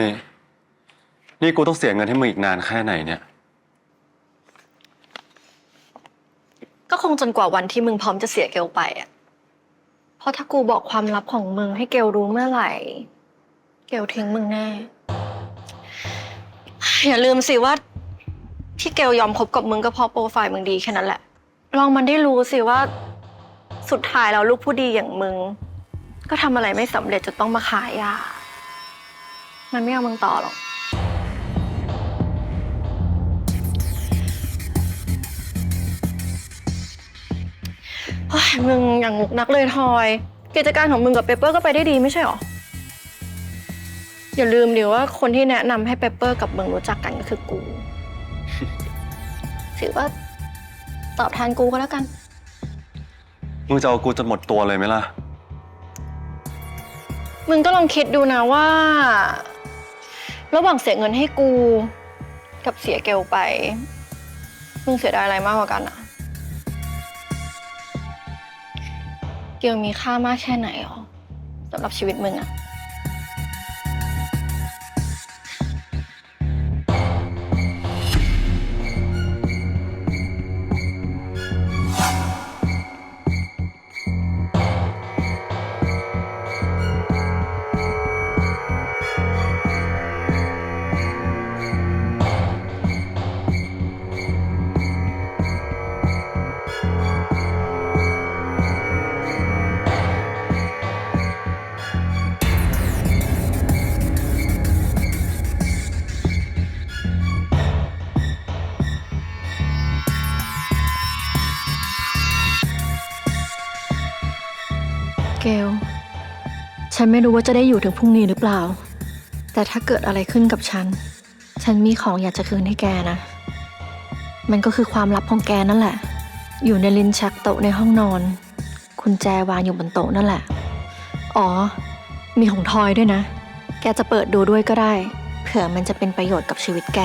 นี่ นี่กูต้องเสียเงินให้มึงอีกนานแค่ไหนเนี่ย ก็คงจนกว่าวันที่มึงพร้อมจะเสียเกลไปอะ เพราะถ้ากูบอกความลับของมึงให้เกลรู้เมื่อไหร่ เกลทิ้งมึงแน่ อย่าลืมสิว่า ที่เกลยอมคบกับมึงก็เพราะโปรไฟล์มึงดีแค่นั้นแหละ ลองมันได้รู้สิว่า สุดท้ายแล้วลูกผู้ดีอย่างมึง ก็ทำอะไรไม่สำเร็จจะต้องมาขายยา มันไม่เอามึงต่อหรอก เฮ้ยมึงอย่างงกนักเลยทอย กิจการของมึงกับเปเปอร์ก็ไปได้ดีไม่ใช่หรอ อย่าลืมดิว่าคนที่แนะนำให้เปเปอร์กับมึงรู้จักกันก็คือกู ถือว่าตอบแทนกูก็แล้วกัน มึงจะเอากูจนหมดตัวเลยไหมล่ะ มึงก็ลองคิดดูนะว่า ระหว่างเสียเงินให้กู กับเสียเกลไปมึงเสียดายอะไรมากกว่ากันอะเกลมีค่ามากแค่ไหนหรอสำหรับชีวิตมึงอะ กล ฉันไม่รู้ว่าจะได้อยู่ถึงพรุ่งนี้หรือเปล่า แต่ถ้าเกิดอะไรขึ้นกับฉัน ฉันมีของอยากจะคืนให้แกนะ มันก็คือความลับของแกนั่นแหละ อยู่ในลิ้นชักโต๊ะในห้องนอน คุณแจวางอยู่บนโต๊ะนั่นแหละ อ๋อ มีของทอยด้วยนะ แกจะเปิดดูด้วยก็ได้ เผื่อมันจะเป็นประโยชน์กับชีวิตแก